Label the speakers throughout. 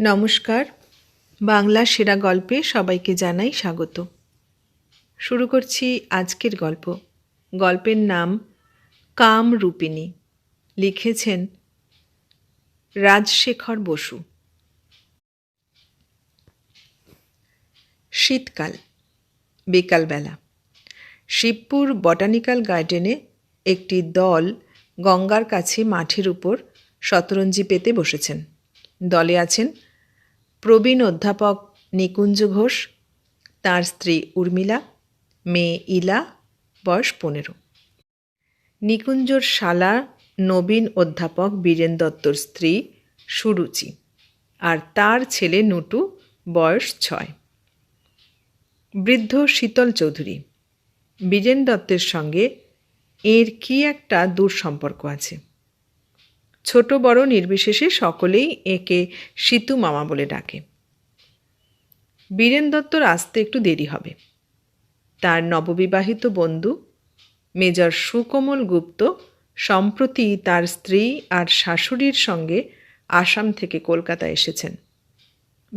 Speaker 1: নমস্কার। বাংলা সেরা গল্পে সবাইকে জানাই স্বাগত। শুরু করছি আজকের গল্প। গল্পের নাম কামরূপিণী লিখেছেন রাজশেখর বসু। শীতকাল, বিকালবেলা। শিবপুর বটানিক্যাল গার্ডেনে একটি দল গঙ্গার কাছে মাঠের উপর শতরঞ্জি পেতে বসেছেন। দলে আছেন প্রবীণ অধ্যাপক নিকুঞ্জ ঘোষ, তার স্ত্রী উর্মিলা, মেয়ে ইলা, বয়স পনেরো। নিকুঞ্জর শালা নবীন অধ্যাপক বীরেন দত্তর স্ত্রী সুরুচি আর তার ছেলে নুটু, বয়স ছয়। বৃদ্ধ শীতল চৌধুরী, বীরেন দত্তের সঙ্গে এর কি একটা দূর সম্পর্ক আছে? ছোট বড় নির্বিশেষে সকলেই একে সীতু মামা বলে ডাকে। বীরেন দত্তর আসতে একটু দেরি হবে। তার নববিবাহিত বন্ধু, মেজর সুকোমল গুপ্ত, সম্প্রতি তার স্ত্রী আর শাশুড়ির সঙ্গে আসাম থেকে কলকাতা এসেছেন।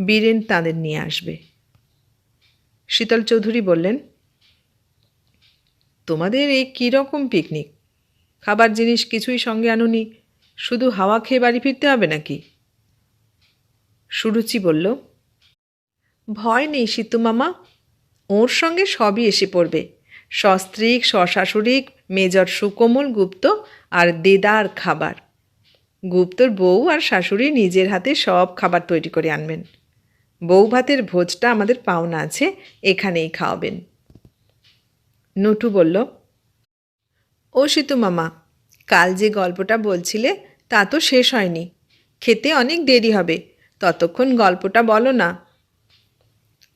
Speaker 1: বীরেন তাদের নিয়ে আসবে। শীতল চৌধুরী বললেন, তোমাদের এই কীরকম পিকনিক খাবার জিনিস কিছুই সঙ্গে আনুনি। শুধু হাওয়া খেয়ে বাড়ি ফিরতে হবে নাকি? সুরুচি বলল, ভয় নেই সীতু মামা। ওর সঙ্গে সবই এসে পড়বে। সস্ত্রীক, সশাশুড়িক, মেজর সুকোমল গুপ্ত আর দেদার খাবার। গুপ্তর বউ আর শাশুড়ি নিজের হাতে সব খাবার তৈরি করে আনবেন। বউ ভাতের ভোজটা আমাদের পাওনা আছে, এখানেই খাওয়াবেন। নটু বলল, ও সীতু মামা কাল যে গল্পটা বলছিলে, তা তো শেষ হয়নি। খেতে অনেক দেরি হবে, ততক্ষণ গল্পটা বলো না।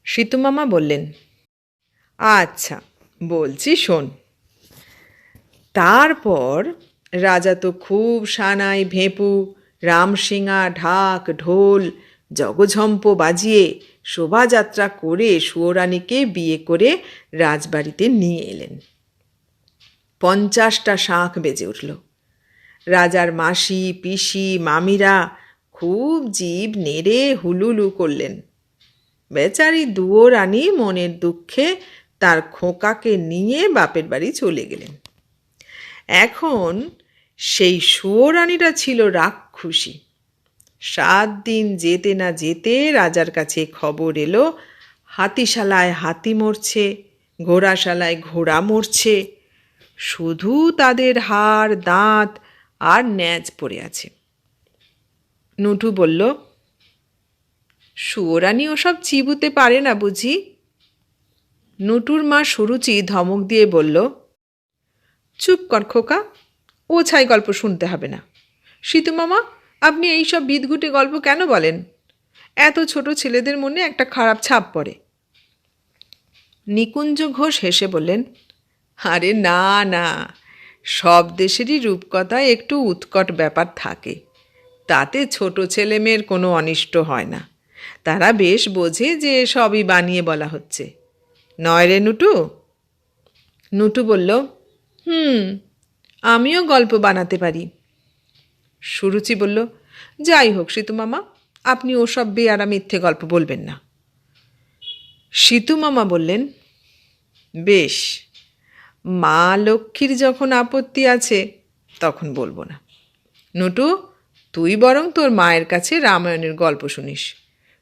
Speaker 1: সীতু মামা বললেন আচ্ছা বলছি শোন। তারপর রাজা তো খুব সানাই ভেঁপু রামসিঙা ঢাক, ঢোল, জগঝম্প বাজিয়ে শোভাযাত্রা করে সুয়োরানীকে বিয়ে করে রাজবাড়িতে নিয়ে এলেন। পঞ্চাশটা শাঁখ বেজে উঠল। রাজার মাসি, পিসি, মামিরা খুব জীব নেড়ে হুলুলু করলেন। বেচারি দুয়ো রানী মনের দুঃখে তার খোকাকে নিয়ে বাপের বাড়ি চলে গেলেন। এখন সেই সুয়োরানীরা ছিল রাক্ষুসী। সাত দিন যেতে না যেতে রাজার কাছে খবর এলো, হাতিশালায় হাতি মরছে, ঘোড়াশালায় ঘোড়া মরছে শুধু তাদের হাড়, দাঁত আর ন্যাজ পড়ে আছে। নুটু বলল, সুয়োরানি ওসব চিবুতে পারে না বুঝি? নুটুর মা সুরুচি ধমক দিয়ে বলল, চুপ কর খোকা ও ছাই গল্প শুনতে হবে না। সীতু মামা, আপনি এইসব বিদঘুটে গল্প কেন বলেন? এত ছোট ছেলেদের মনে একটা খারাপ ছাপ পড়ে। নিকুঞ্জ ঘোষ হেসে বললেন আরে না না। সব দেশেরই রূপকথায় একটু উৎকট ব্যাপার থাকে। তাতে ছোট ছেলে মেয়ের কোনো অনিষ্ট হয় না। তারা বেশ বোঝে যে সবই বানিয়ে বলা হচ্ছে। নয় রে নুটু? নুটু বলল, হুম, আমিও গল্প বানাতে পারি। সুরুচি বলল, যাই হোক, সীতু মামা, আপনি ওসব বেয়ারা মিথ্যে গল্প বলবেন না। সীতু মামা বললেন, বেশ মা লক্ষ্মীর যখন আপত্তি আছে, তখন বলব না। নটু, তুই বরং তোর মায়ের কাছে রামায়ণের গল্প শুনিস।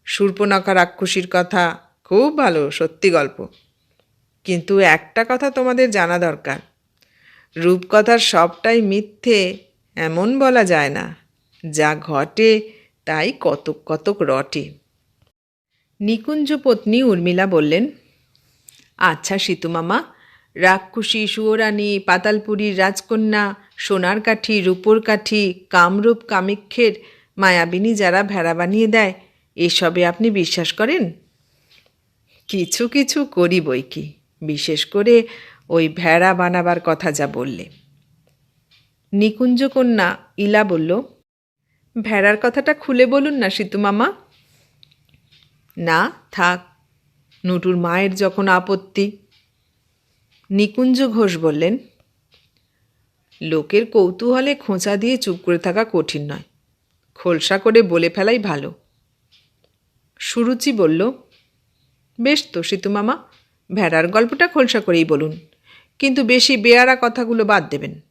Speaker 1: সূর্পনখা রাক্ষসীর কথা খুব ভালো, সত্যি গল্প। কিন্তু একটা কথা তোমাদের জানা দরকার। রূপকথার সবটাই মিথ্যে, এমন বলা যায় না। যা ঘটে, তাই কতক কতক রটে। নিকুঞ্জ পত্নী উর্মিলা বললেন আচ্ছা সীতু মামা রাক্ষসী সুয়োরানী পাতালপুরীর রাজকন্যা সোনার কাঠি রূপোর কাঠি কামরূপ কামিক্ষের মায়াবিনী যারা ভেড়া বানিয়ে দেয়, এসবে আপনি বিশ্বাস করেন? কিছু কিছু করি বই কি, বিশেষ করে ওই ভেড়া বানাবার কথা যা বললে। নিকুঞ্জকন্যা ইলা বলল, ভেড়ার কথাটা খুলে বলুন না, সীতু মামা। না, থাক, নুটুর মায়ের যখন আপত্তি নিকুঞ্জ ঘোষ বললেন, লোকের কৌতূহলে খোঁচা দিয়ে চুপ করে থাকা কঠিন নয়। খোলসা করে বলে ফেলাই ভালো। সুরুচি বলল, বেশ তো সীতু মামা, ভেড়ার গল্পটা খোলসা করেই বলুন, কিন্তু বেশি বেয়ারা কথাগুলো বাদ দেবেন।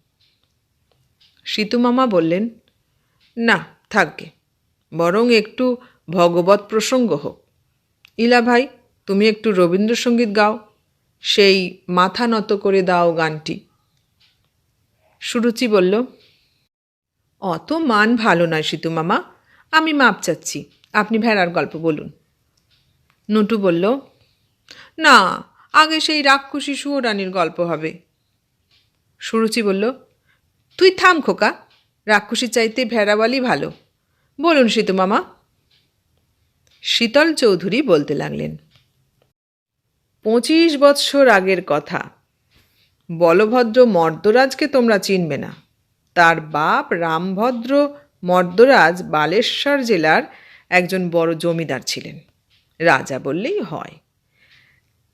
Speaker 1: সীতু মামা বললেন, না, থাকবে, বরং একটু ভগবত প্রসঙ্গ হোক। ইলা ভাই, তুমি একটু রবীন্দ্রসঙ্গীত গাও। সেই মাথা নত করে দাও গানটি। সুরুচি বলল, অত মান ভালো নয় সীতু মামা, আমি মাপ চাচ্ছি। আপনি ভেড়ার গল্প বলুন। নটু বলল, না, আগে সেই রাক্ষসী সুয়োরানির গল্প হবে। সুরুচি বলল, তুই থাম খোকা, রাক্ষসী চাইতে ভেড়াওয়ালি ভালো। বলুন সীতু মামা। শীতল চৌধুরী বলতে লাগলেন। পঁচিশ বৎসর আগের কথা। বলভদ্র মর্দরাজকে তোমরা চিনবে না। তার বাপ রামভদ্র মর্দরাজ বালেশ্বর জেলার একজন বড় জমিদার ছিলেন। রাজা বললেই হয়,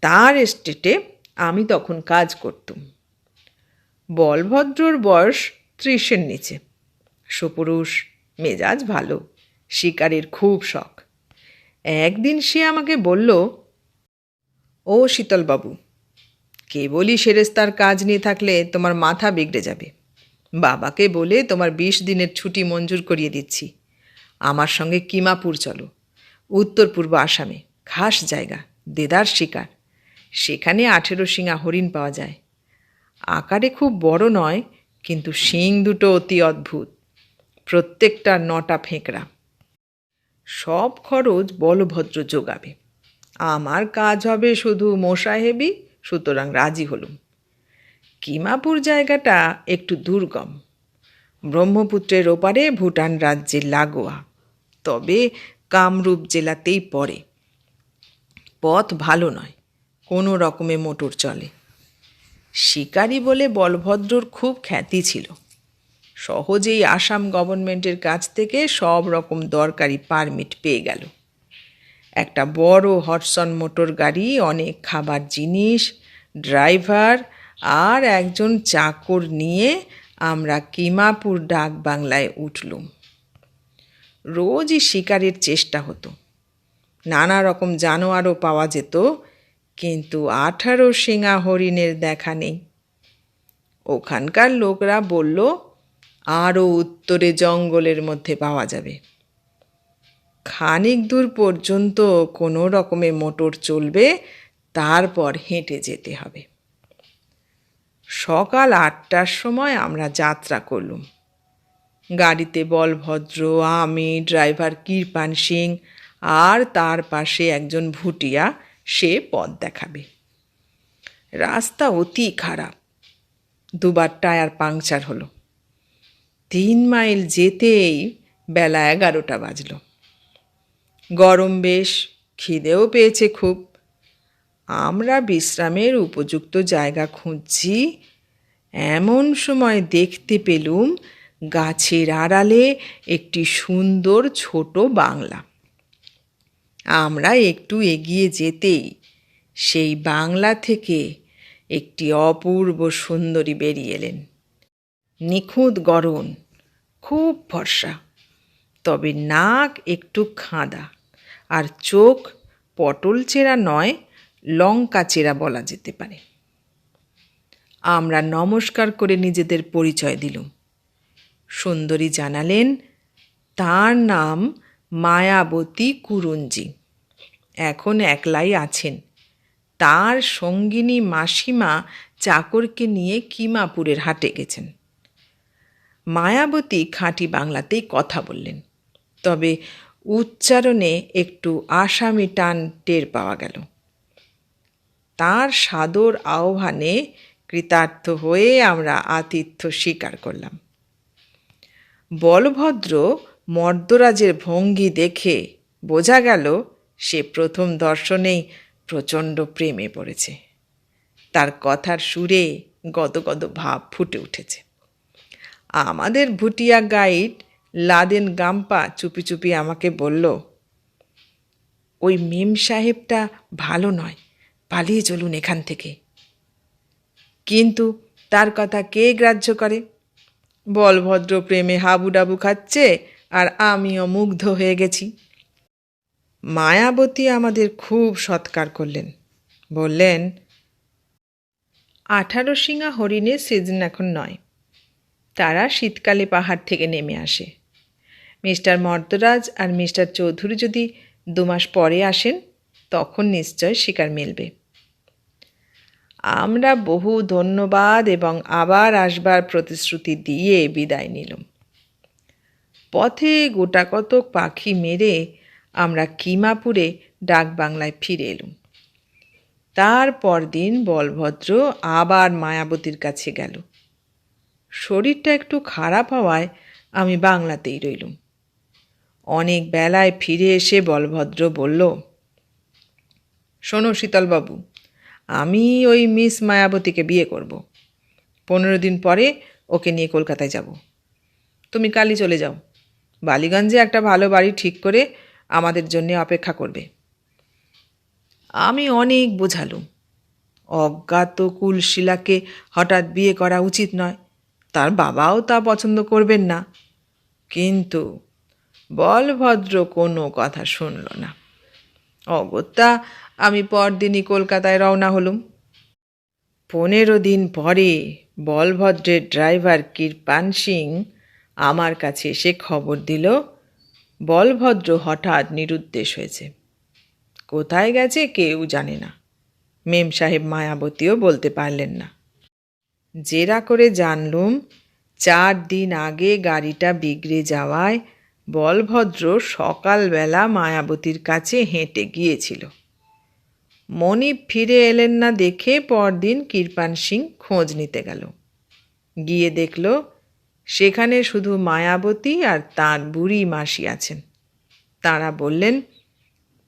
Speaker 1: তার এস্টেটে আমি তখন কাজ করতুম। বলভদ্রর বয়স ত্রিশের নিচে। সুপুরুষ, মেজাজ ভালো, শিকারের খুব শখ। একদিন সে আমাকে বলল ও শীতলবাবু, কেবলই সেরেস্তার কাজ নিয়ে থাকলে তোমার মাথা বিগড়ে যাবে। বাবাকে বলে তোমার বিশ দিনের ছুটি মঞ্জুর করিয়ে দিচ্ছি। আমার সঙ্গে কিমাপুর চলো, উত্তর পূর্ব আসামে, খাস জায়গা, দেদার শিকার। সেখানে আঠেরো শিঙা হরিণ পাওয়া যায়। আকারে খুব বড় নয়, কিন্তু শিং দুটো অতি অদ্ভুত। প্রত্যেকটা নটা ফেঁকড়া। সব খরচ বলভদ্র যোগাবে। আমার কাজ হবে শুধু মোসাহেবি, সুতরাং রাজি হলুম। কিমাপুর জায়গাটা একটু দুর্গম। ব্রহ্মপুত্রের ওপারে ভুটান রাজ্যের লাগোয়া, তবে কামরূপ জেলাতেই পড়ে। পথ ভালো নয়, কোনো রকমে মোটর চলে। শিকারি বলে বলভদ্রর খুব খ্যাতি ছিল। সহজেই আসাম গভর্নমেন্টের কাছ থেকে সব রকম দরকারি পারমিট পেয়ে গেল। একটা বড় হটসন মোটর গাড়ি, অনেক খাবার জিনিস, ড্রাইভার আর একজন চাকর নিয়ে আমরা কিমাপুর ডাক বাংলায় উঠলুম। রোজই শিকারের চেষ্টা হতো। নানা রকম জানোয়ারও পাওয়া যেত, কিন্তু আঠারো শিঙা হরিণের দেখা নেই। ওখানকার লোকরা বলল, আরও উত্তরে জঙ্গলের মধ্যে পাওয়া যাবে। খানিক দূর পর্যন্ত কোনো রকমে মোটর চলবে, তারপর হেঁটে যেতে হবে। সকাল আটটার সময় আমরা যাত্রা করলুম। গাড়িতে বলভদ্র, আমি, ড্রাইভার কৃপান সিং আর তার পাশে একজন ভুটিয়া, সে পথ দেখাবে। রাস্তা অতি খারাপ। দুবার টায়ার পাংচার হলো। তিন মাইল যেতেই বেলা এগারোটা বাজলো। গরম বেশ, খিদেও পেয়েছে খুব। আমরা বিশ্রামের উপযুক্ত জায়গা খুঁজছি। এমন সময় দেখতে পেলুম গাছের আড়ালে একটি সুন্দর ছোট বাংলা। আমরা একটু এগিয়ে যেতেই সেই বাংলা থেকে একটি অপূর্ব সুন্দরী বেরিয়ে এলেন। নিখুঁত গরণ খুব ফর্সা, তবে নাক একটু খাঁদা। আর চোখ পটল চেরা নয়, লঙ্কা চেরা বলা যেতে পারে। আমরা নমস্কার করে নিজেদের পরিচয় দিলুম। সুন্দরী জানালেন, তার নাম মায়াবতী কুরুঞ্জি। এখন একলাই আছেন। তার সঙ্গিনী মাসিমা চাকরকে নিয়ে কিমাপুরের হাটে গেছেন। মায়াবতী খাঁটি বাংলাতেই কথা বললেন। তবে উচ্চারণে একটু আসামি টান টের পাওয়া গেল। তার সাদর আহ্বানে কৃতার্থ হয়ে আমরা আতিথ্য স্বীকার করলাম। বলভদ্র মর্দরাজের ভঙ্গি দেখে বোঝা গেল সে প্রথম দর্শনেই প্রচণ্ড প্রেমে পড়েছে। তার কথার সুরে গদগদ ভাব ফুটে উঠেছে। আমাদের ভুটিয়া গাইড লাদেন গাম্পা চুপি চুপি আমাকে বলল, ওই মেম সাহেবটা ভালো নয়, পালিয়ে চলুন এখান থেকে। কিন্তু তার কথা কে গ্রাহ্য করে? বলভদ্র প্রেমে হাবুডাবু খাচ্ছে আর আমিও মুগ্ধ হয়ে গেছি। মায়াবতী আমাদের খুব সৎকার করলেন। বললেন, আঠারো শিঙা হরিণের সিজন এখন নয়। তারা শীতকালে পাহাড় থেকে নেমে আসে। মিস্টার মর্দরাজ আর মিস্টার চৌধুরী যদি দু মাস পরে আসেন, তখন নিশ্চয় শিকার মিলবে। আমরা বহু ধন্যবাদ এবং আবার আসবার প্রতিশ্রুতি দিয়ে বিদায় নিলাম। পথে গোটাকতক পাখি মেরে আমরা কিমাপুরে ডাক বাংলায় ফিরে এলুম। তারপর দিন বলভদ্র আবার মায়াবতীর কাছে গেল। শরীরটা একটু খারাপ হওয়ায় আমি বাংলাতেই রইলুম। অনেক বেলায় ফিরে এসে বলভদ্র বলল, শোনো শীতলবাবু, আমি ওই মিস মায়াবতীকে বিয়ে করব। পনেরো দিন পরে ওকে নিয়ে কলকাতায় যাব। তুমি কালই চলে যাও। বালিগঞ্জে একটা ভালো বাড়ি ঠিক করে আমাদের জন্য অপেক্ষা করবে। আমি অনেক বোঝালুম অজ্ঞাত কুলশিলাকে হঠাৎ বিয়ে করা উচিত নয়। তার বাবাও তা পছন্দ করবেন না। কিন্তু বলভদ্র কোনো কথা শুনল না। অগত্যা, আমি পরদিনই কলকাতায় রওনা হলুম। পনেরো দিন পরে বলভদ্রের ড্রাইভার কৃপান সিং আমার কাছে এসে খবর দিল, বলভদ্র হঠাৎ নিরুদ্দেশ হয়েছে। কোথায় গেছে কেউ জানে না। মেম সাহেব মায়াবতীও বলতে পারলেন না। জেরা করে জানলুম, চার দিন আগে গাড়িটা বিগড়ে যাওয়ায় বলভদ্র সকালবেলা মায়াবতীর কাছে হেঁটে গিয়েছিল। মনিব ফিরে এলেন না দেখে পরদিন কৃপান সিং খোঁজ নিতে গেল। গিয়ে দেখল, সেখানে শুধু মায়াবতী আর তার বুড়ি মাসি আছেন। তারা বললেন,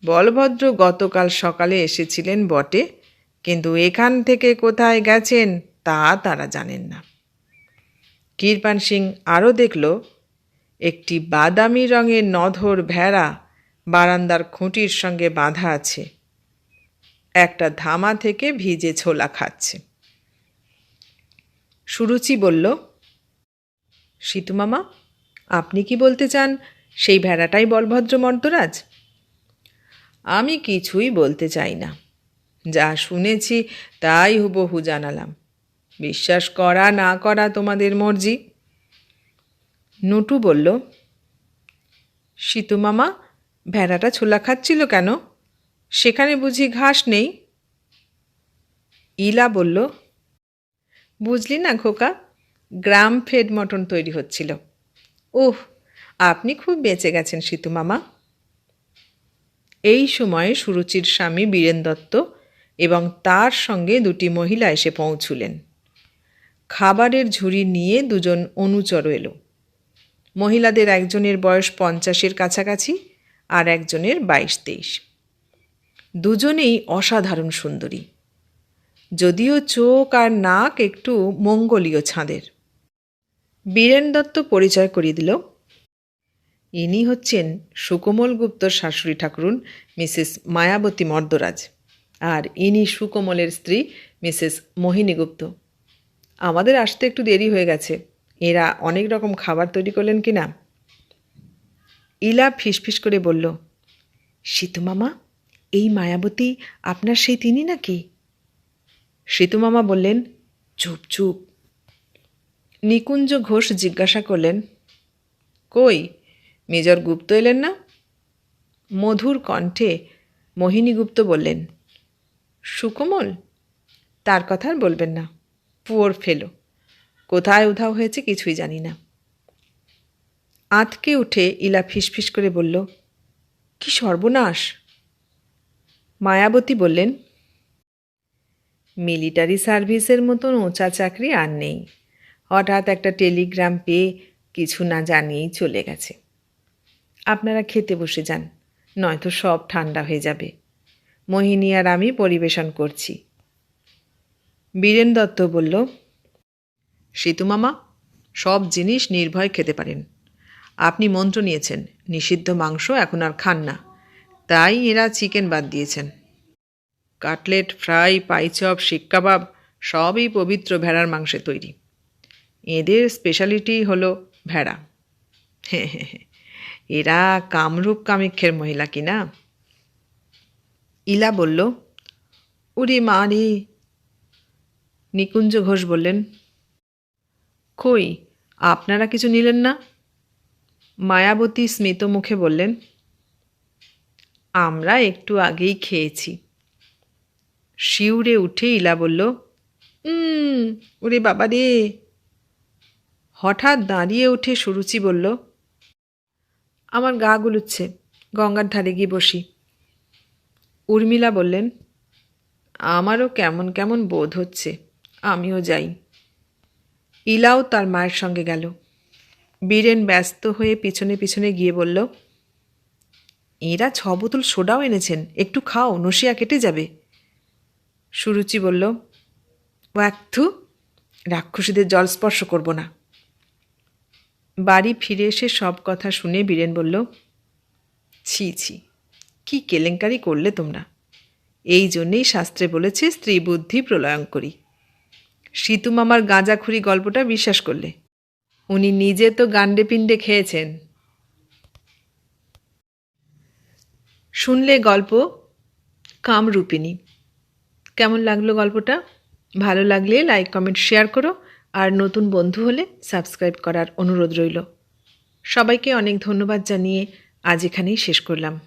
Speaker 1: বলভদ্র গতকাল সকালে এসেছিলেন বটে, কিন্তু এখান থেকে কোথায় গেছেন তা তারা জানেন না। কৃপান সিং আরও দেখল একটি বাদামি রঙের নধর ভেড়া বারান্দার খুঁটির সঙ্গে বাঁধা আছে। একটা ধামা থেকে ভিজে ছোলা খাচ্ছে। সুরুচি বলল সীতুমামা আপনি কি বলতে চান সেই ভেড়াটাই বলভদ্র মর্দরাজ আমি কিছুই বলতে চাই না। যা শুনেছি তাই হুবহু জানালাম। বিশ্বাস করা না করা তোমাদের মর্জি। নটু বলল, সীতু মামা, ভেড়াটা ছোলা খাচ্ছিল কেন? সেখানে বুঝি ঘাস নেই? ইলা বলল, বুঝলি না খোকা, গ্রাম ফেড মটন তৈরি হচ্ছিল। ওহ, আপনি খুব বেঁচে গেছেন সীতু মামা। এই সময়ে সুরুচির স্বামী বীরেন দত্ত এবং তার সঙ্গে দুটি মহিলা এসে পৌঁছুলেন। খাবারের ঝুড়ি নিয়ে দুজন অনুচর এলো। মহিলাদের একজনের বয়স পঞ্চাশের কাছাকাছি আর একজনের বাইশ তেইশ। দুজনেই অসাধারণ সুন্দরী। যদিও চোখ আর নাক একটু মঙ্গলীয় ছাঁদের। বীরেন দত্ত পরিচয় করিয়ে দিল। ইনি হচ্ছেন সুকোমল গুপ্তর শাশুড়ি ঠাকুরুন, মিসেস মায়াবতী মর্দরাজ। আর ইনি সুকোমলের স্ত্রী, মিসেস মোহিনী গুপ্ত আমাদের আসতে একটু দেরি হয়ে গেছে। এরা অনেক রকম খাবার তৈরি করলেন কি না ইলা ফিসফিস করে বলল, সীতু মামা, এই মায়াবতী আপনার সেই তিনি নাকি? সীতু মামা বললেন, চুপ চুপ। নিকুঞ্জ ঘোষ জিজ্ঞাসা করলেন, কই, মেজর গুপ্ত এলেন না? মধুর কণ্ঠে মোহিনী গুপ্ত বললেন, সুকোমল, তার কথা আর বলবেন না, পুয়োর ফেলো। কোথায় উধাও হয়েছে কিছুই জানি না। আঁতকে উঠে ইলা ফিসফিস করে বলল, কি সর্বনাশ। মায়াবতী বললেন, মিলিটারি সার্ভিসের মতন ওঁচা চাকরি আর নেই। হঠাৎ একটা টেলিগ্রাম পেয়ে কিছু না জানিয়েই চলে গেছে। আপনারা খেতে বসে যান, নয়তো সব ঠান্ডা হয়ে যাবে। মোহিনী আর আমি পরিবেশন করছি। বীরেন দত্ত বলল সীতুমামা সব জিনিস নির্ভয় খেতে পারেন। আপনি মন্ত্র নিয়েছেন, নিষিদ্ধ মাংস এখন আর খান না। তাই এরা চিকেন বাদ দিয়েছেন। কাটলেট, ফ্রাই, পাইচপ, শিক কাবাব, সবই পবিত্র ভেড়ার মাংসে তৈরি। এদের স্পেশালিটি হলো ভেড়া। হ্যাঁ হ্যাঁ হ্যাঁ এরা কামরূপ কামিক্ষের মহিলা কি না? ইলা বলল উরি মা নিকুঞ্জ ঘোষ বললেন কই? আপনারা কিছু নিলেন না? মায়াবতী স্মিত মুখে বললেন, আমরা একটু আগেই খেয়েছি। শিউরে উঠে ইলা বলল ওরে বাবা রে। হঠাৎ দাঁড়িয়ে উঠে সুরুচি বলল, আমার গা গুলুচ্ছে, গঙ্গার ধারে গিয়ে বসি। উর্মিলা বললেন, আমারও কেমন কেমন বোধ হচ্ছে, আমিও যাই। ইলাও তার মায়ের সঙ্গে গেল। বীরেন ব্যস্ত হয়ে পিছনে পিছনে গিয়ে বলল, এরা ছ বোতল সোডাও এনেছেন, একটু খাও, নসিয়া কেটে যাবে। সুরুচি বলল ও একথু রাক্ষসীদের জল স্পর্শ করব না। বাড়ি ফিরে এসে সব কথা শুনে বীরেন বলল, ছি ছি, কি কেলেঙ্কারি করলে তোমরা? এই জন্যেই শাস্ত্রে বলেছে স্ত্রী বুদ্ধি প্রলয়ঙ্করী। সীতু মামার গাঁজাখুরি গল্পটা বিশ্বাস করলে। উনি নিজে তো গান্ডে পিণ্ডে খেয়েছেন। শুনলে গল্প কামরূপিণী। কেমন লাগল গল্পটা? ভালো লাগলে লাইক, কমেন্ট, শেয়ার করো। আর নতুন বন্ধু হলে সাবস্ক্রাইব করার অনুরোধ রইল। সবাইকে অনেক ধন্যবাদ জানিয়ে আজ এখানেই শেষ করলাম।